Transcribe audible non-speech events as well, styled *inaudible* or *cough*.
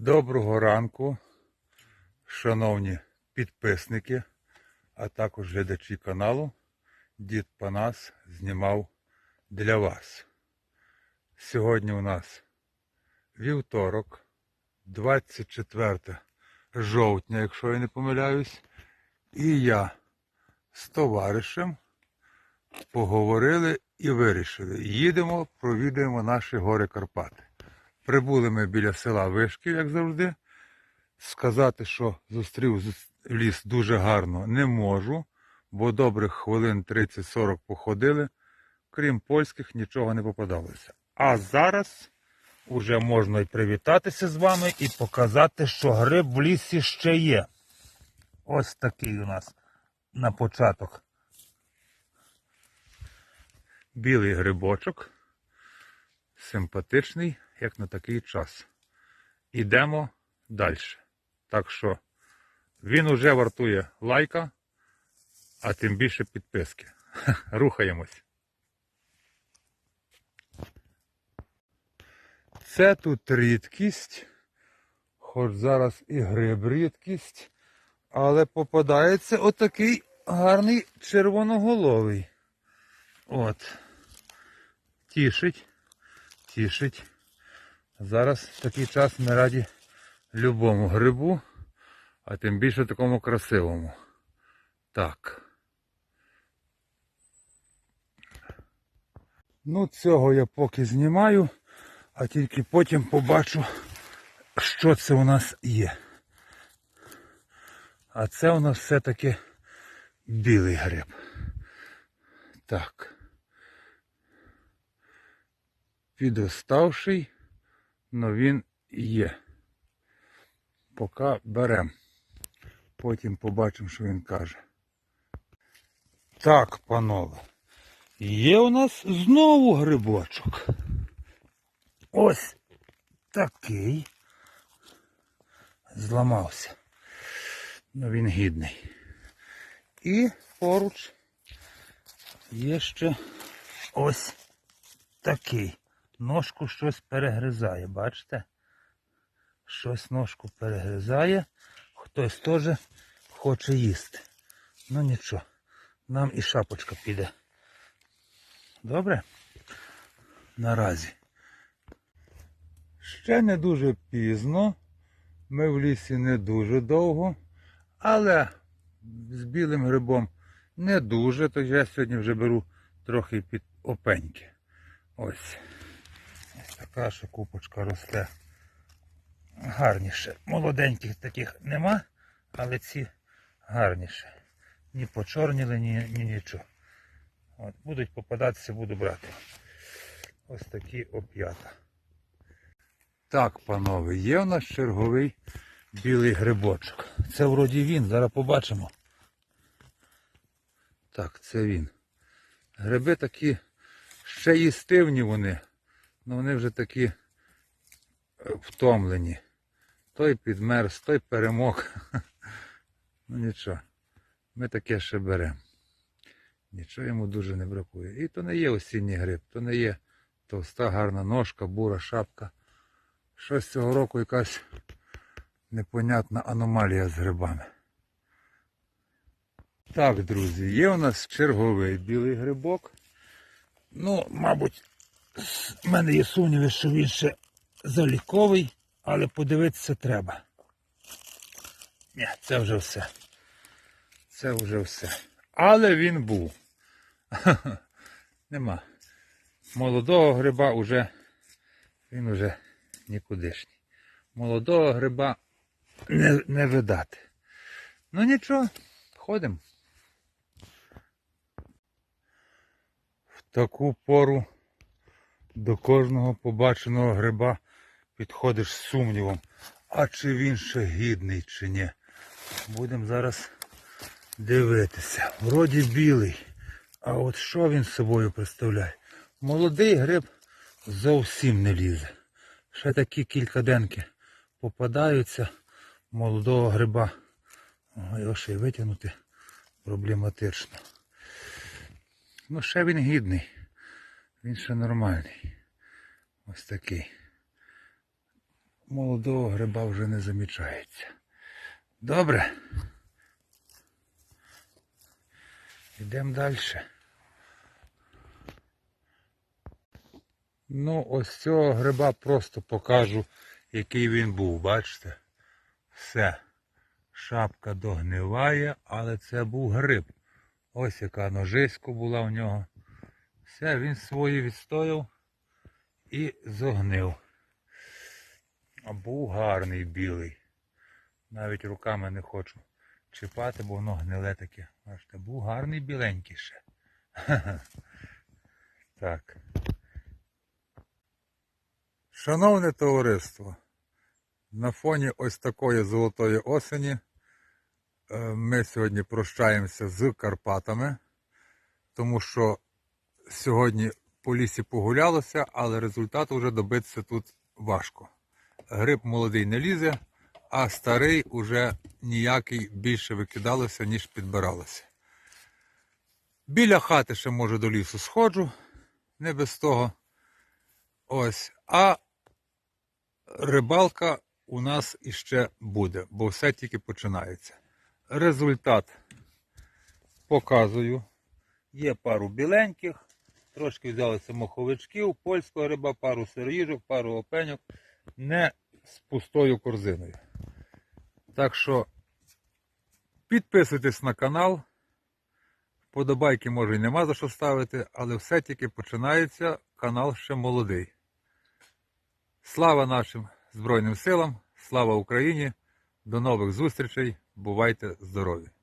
Доброго ранку, шановні підписники, а також глядачі каналу. Дід Панас знімав для вас. Сьогодні у нас вівторок, 24 жовтня, якщо я не помиляюсь, і я з товаришем поговорили і вирішили. Їдемо, провідаємо наші гори Карпати. Прибули ми біля села Вишків, як завжди. Сказати, що зустрів ліс дуже гарно, не можу, бо добрих хвилин 30-40 походили. Крім польських, нічого не попадалося. А зараз уже можна і привітатися з вами і показати, що гриб в лісі ще є. Ось такий у нас на початок. Білий грибочок. Симпатичний, як на такий час. Ідемо далі. Так що він уже вартує лайка, а тим більше підписки. *laughs* Рухаємось. Це тут рідкість, хоч зараз і гриб рідкість, але попадається отакий гарний червоноголовий. От. Тішить, тішить. Зараз такий час ми раді любому грибу, а тим більше такому красивому. Так. Ну, цього я поки знімаю, а тільки потім побачу, що це у нас є. А це у нас все-таки білий гриб. Так. Підоставший, но він є. Поки берем. Потім побачимо, що він каже. Так, панове. Є у нас знову грибочок. Ось такий. Зламався. Ну він гідний. І поруч є ще ось такий. Ножку щось перегризає, бачите? Щось ножку перегризає. Хтось теж хоче їсти. Ну нічого, нам і шапочка піде. Добре? Наразі. Ще не дуже пізно. Ми в лісі не дуже довго, але з білим грибом не дуже, то я сьогодні вже беру трохи під опеньки. Ось. Ось така ще купочка росте. Гарніше. Молоденьких таких нема, але ці гарніше. Ні почорніли, ні, ні нічого. От, будуть попадатися, буду брати. Ось такі оп'ята. Так, панове, є у нас черговий білий грибочок. Це вроді він, зараз побачимо. Так, це він. Гриби такі ще їстивні вони, але вони вже такі е, втомлені. Той підмерз, той перемог. *laughs* Ну нічого, ми таке ще беремо. Нічого йому дуже не бракує. І то не є осінній гриб, то не є товста гарна ножка, бура, шапка. Щось цього року якась непонятна аномалія з грибами. Так, друзі, є у нас черговий білий грибок. Ну, мабуть, в мене є сумніви, що він ще заліковий, але подивитися треба. Ні, це вже все. Це вже все. Але він був. *laughs* Нема. Молодого гриба уже він уже нікудишній. Молодого гриба не, не видати. Ну нічого, ходимо. В таку пору до кожного побаченого гриба підходиш з сумнівом, а чи він ще гідний, чи ні. Будемо зараз дивитися. Вроді білий. А от що він собою представляє? Молодий гриб зовсім не лізе. Ще такі кілька денки попадаються молодого гриба. О, його ще й витягнути проблематично. Ну, ще він гідний. Він ще нормальний. Ось такий. молодого гриба вже не замічається. Добре. Йдемо далі. Ну, ось цього гриба просто покажу, який він був, бачите? Все. Шапка догниває, але це був гриб. Ось яка ножиська була в нього. Все, він свої відстояв і зогнив. А був гарний білий. Навіть руками не хочу чіпати, бо воно гниле таке. Бачите, був гарний біленький ще. *laughs* Так. Шановне товариство, на фоні ось такої золотої осені е, ми сьогодні прощаємося з Карпатами, тому що сьогодні по лісі погулялося, але результату вже добитися тут важко. Гриб молодий не лізе, а старий уже ніякий більше викидалося, ніж підбиралося. Біля хати ще може до лісу сходжу, не без того. Ось. А рибалка у нас іще буде, бо все тільки починається. Результат показую. Є пару біленьких, трошки взялися моховичків, польського риба, пару сироїжок, пару опеньок. Не з пустою корзиною. Так що підписуйтесь на канал. Подобайки може і нема за що ставити, але все тільки починається, канал ще молодий. Слава нашим Збройним силам, слава Україні! До нових зустрічей! Бувайте здорові!